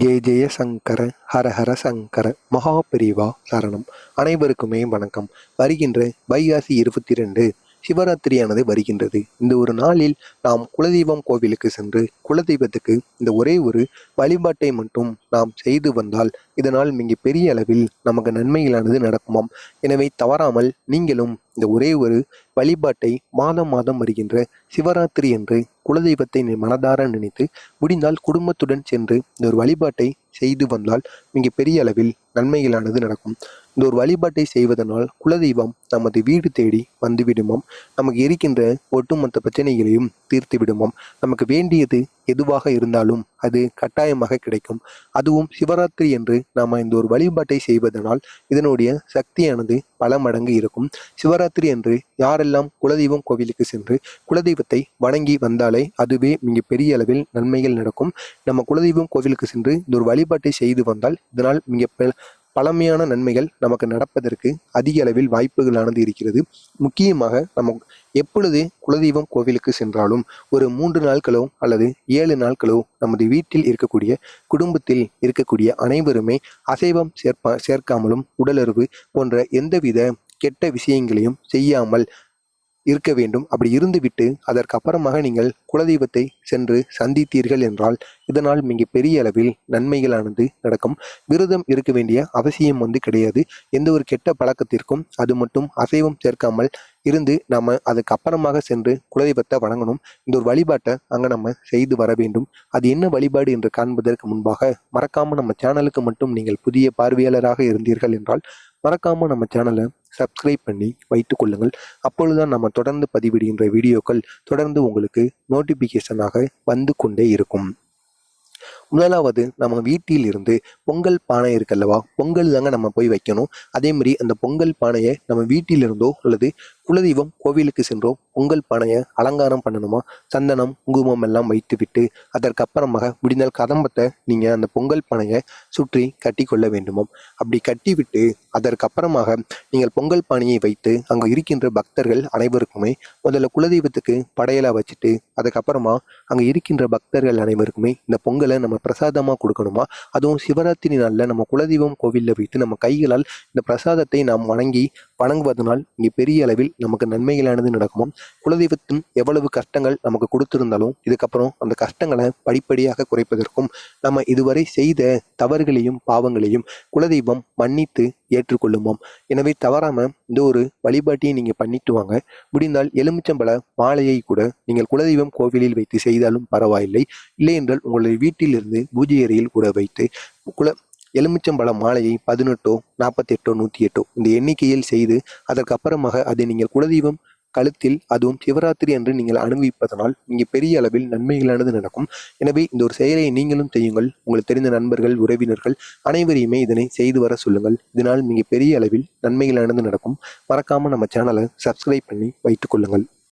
ஜெய ஜெய சங்கர ஹர ஹர சங்கர மகாபிரிவா சரணம். அனைவருக்குமே வணக்கம். வருகின்ற வைகாசி இருபத்தி ரெண்டு சிவராத்திரியானது வருகின்றது. இந்த ஒரு நாளில் நாம் குலதெய்வம் கோவிலுக்கு சென்று குலதெய்வத்துக்கு இந்த ஒரே ஒரு வழிபாட்டை மட்டும் நாம் செய்து வந்தால் இதனால் மிக பெரிய அளவில் நமக்கு நன்மைகளானது நடக்குமாம். எனவே தவறாமல் நீங்களும் இந்த ஒரே ஒரு வழிபாட்டை மாதம் மாதம் வருகின்ற சிவராத்திரி என்று குலதெய்வத்தை மனதார நினைத்து முடிந்தால் குடும்பத்துடன் சென்று இந்த ஒரு வழிபாட்டை செய்து வந்தால் மிக பெரிய அளவில் நன்மைகளானது நடக்கும். இந்த ஒரு வழிபாட்டை செய்வதனால் குலதெய்வம் நமது வீடு தேடி வந்துவிடுமாம். நமக்கு இருக்கின்ற ஒட்டுமொத்த பிரச்சனைகளையும் தீர்த்து விடுமாம். நமக்கு வேண்டியது எதுவாக இருந்தாலும் அது கட்டாயமாக கிடைக்கும். அதுவும் சிவராத்திரி என்று நாம் இந்த ஒரு வழிபாட்டை செய்வதனால் இதனுடைய சக்தியானது பல மடங்கு இருக்கும். சிவராத்திரி என்று யாரெல்லாம் குலதெய்வம் கோவிலுக்கு சென்று குலதெய்வத்தை வணங்கி வந்தாலே அதுவே மிக பெரிய அளவில் நன்மைகள் நடக்கும். நம்ம குலதெய்வம் கோவிலுக்கு சென்று இந்த ஒரு வழிபாட்டை செய்து வந்தால் இதனால் மிக பெ- பழமையான நன்மைகள் நமக்கு நடப்பதற்கு அதிக அளவில் வாய்ப்புகளானது இருக்கிறது. முக்கியமாக நம்ம எப்பொழுது குலதெய்வம் கோவிலுக்கு சென்றாலும் ஒரு மூன்று நாட்களோ அல்லது ஏழு நாட்களோ நமது வீட்டில் இருக்கக்கூடிய குடும்பத்தில் இருக்கக்கூடிய அனைவருமே அசைவம் சேர்ப்பா சேர்க்காமலும் உடலுறவு போன்ற எந்தவித கெட்ட விஷயங்களையும் செய்யாமல் இருக்க வேண்டும். அப்படி இருந்துவிட்டு அதற்கு அப்புறமாக நீங்கள் குலதெய்வத்தை சென்று சந்தித்தீர்கள் என்றால் இதனால் மிக பெரிய அளவில் நன்மைகளானது நடக்கும். விரதம் இருக்க வேண்டிய அவசியம் வந்து கிடையாது. எந்த ஒரு கெட்ட பழக்கத்திற்கும் அது மட்டும் அசைவம் சேர்க்காமல் இருந்து நம்ம அதுக்கு அப்புறமாக சென்று குலதெய்வத்தை வணங்கணும். இந்த ஒரு வழிபாட்டை அங்கே நம்ம செய்து வர வேண்டும். அது என்ன வழிபாடு என்று காண்பதற்கு முன்பாக மறக்காமல் நம்ம சேனலுக்கு மட்டும் நீங்கள் புதிய பார்வையாளராக இருந்தீர்கள் என்றால் மறக்காமல் நம்ம சேனலை சப்ஸ்கிரைப் பண்ணி வைத்துக் கொள்ளுங்கள். அப்பொழுதுதான் நம்ம தொடர்ந்து பதிவிடுகின்ற வீடியோக்கள் தொடர்ந்து உங்களுக்கு நோட்டிஃபிகேஷனாக வந்து கொண்டே இருக்கும். முதலாவது நம்ம வீட்டில் இருந்து பொங்கல் பானை இருக்குல்லவா பொங்கல் தாங்க நம்ம போய் வைக்கணும். அதே மாதிரி அந்த பொங்கல் பானையை நம்ம வீட்டிலிருந்தோ அல்லது குலதெய்வம் கோவிலுக்கு சென்றோம். பொங்கல் பானையை அலங்காரம் பண்ணணுமா? சந்தனம் குங்குமம் எல்லாம் வைத்துவிட்டு அதற்கப்புறமாக முடிந்தால் கதம்பத்தை நீங்கள் அந்த பொங்கல் பனையை சுற்றி கட்டி கொள்ள வேண்டுமாம். அப்படி கட்டிவிட்டு அதற்கப்புறமாக நீங்கள் பொங்கல் பானையை வைத்து அங்கே இருக்கின்ற பக்தர்கள் அனைவருக்குமே முதல்ல குலதெய்வத்துக்கு படையலாக வச்சுட்டு அதுக்கப்புறமா அங்கே இருக்கின்ற பக்தர்கள் அனைவருக்குமே இந்த பொங்கலை நம்ம பிரசாதமாக கொடுக்கணுமா? அதுவும் சிவராத்திரி நாளில் நம்ம குலதெய்வம் கோவிலில் வைத்து நம்ம கைகளால் இந்த பிரசாதத்தை நாம் வணங்கி வணங்குவதனால் இங்கே பெரிய அளவில் நமக்கு நன்மைகளானது நடக்குமோ? குலதெய்வத்தின் எவ்வளவு கஷ்டங்கள் நமக்கு கொடுத்திருந்தாலும் இதுக்கப்புறம் அந்த கஷ்டங்களை படிப்படியாக குறைப்பதற்கும் நம்ம இதுவரை செய்த தவறுகளையும் பாவங்களையும் குலதெய்வம் மன்னித்து ஏற்றுக்கொள்ளுமாம். எனவே தவறாமல் இந்த ஒரு வழிபாட்டையை நீங்கள் பண்ணிட்டு வாங்க. முடிந்தால் எலுமிச்சம்பழ மாலையை கூட நீங்கள் குலதெய்வம் கோவிலில் வைத்து செய்தாலும் பரவாயில்லை. இல்லை என்றால் உங்களுடைய வீட்டிலிருந்து பூஜை அறையில் கூட வைத்து குல எலுமிச்சம்பழ மாலையை பதினெட்டோ நாற்பத்தெட்டோ நூற்றி எட்டோ இந்த எண்ணிக்கையில் செய்து அதற்கப்புறமாக அதை நீங்கள் குலதெய்வம் கழுத்தில் அதுவும் சிவராத்திரி அன்று நீங்கள் அனுபவிப்பதனால் இங்கே பெரிய அளவில் நன்மைகளானது நடக்கும். எனவே இந்த ஒரு செயலை நீங்களும் செய்யுங்கள். உங்களுக்கு தெரிந்த நண்பர்கள் உறவினர்கள் அனைவரையுமே இதனை செய்து வர சொல்லுங்கள். இதனால் மிக பெரிய அளவில் நன்மைகளானது நடக்கும். மறக்காமல் நம்ம சேனலை சப்ஸ்கிரைப் பண்ணி வைத்துக் கொள்ளுங்கள்.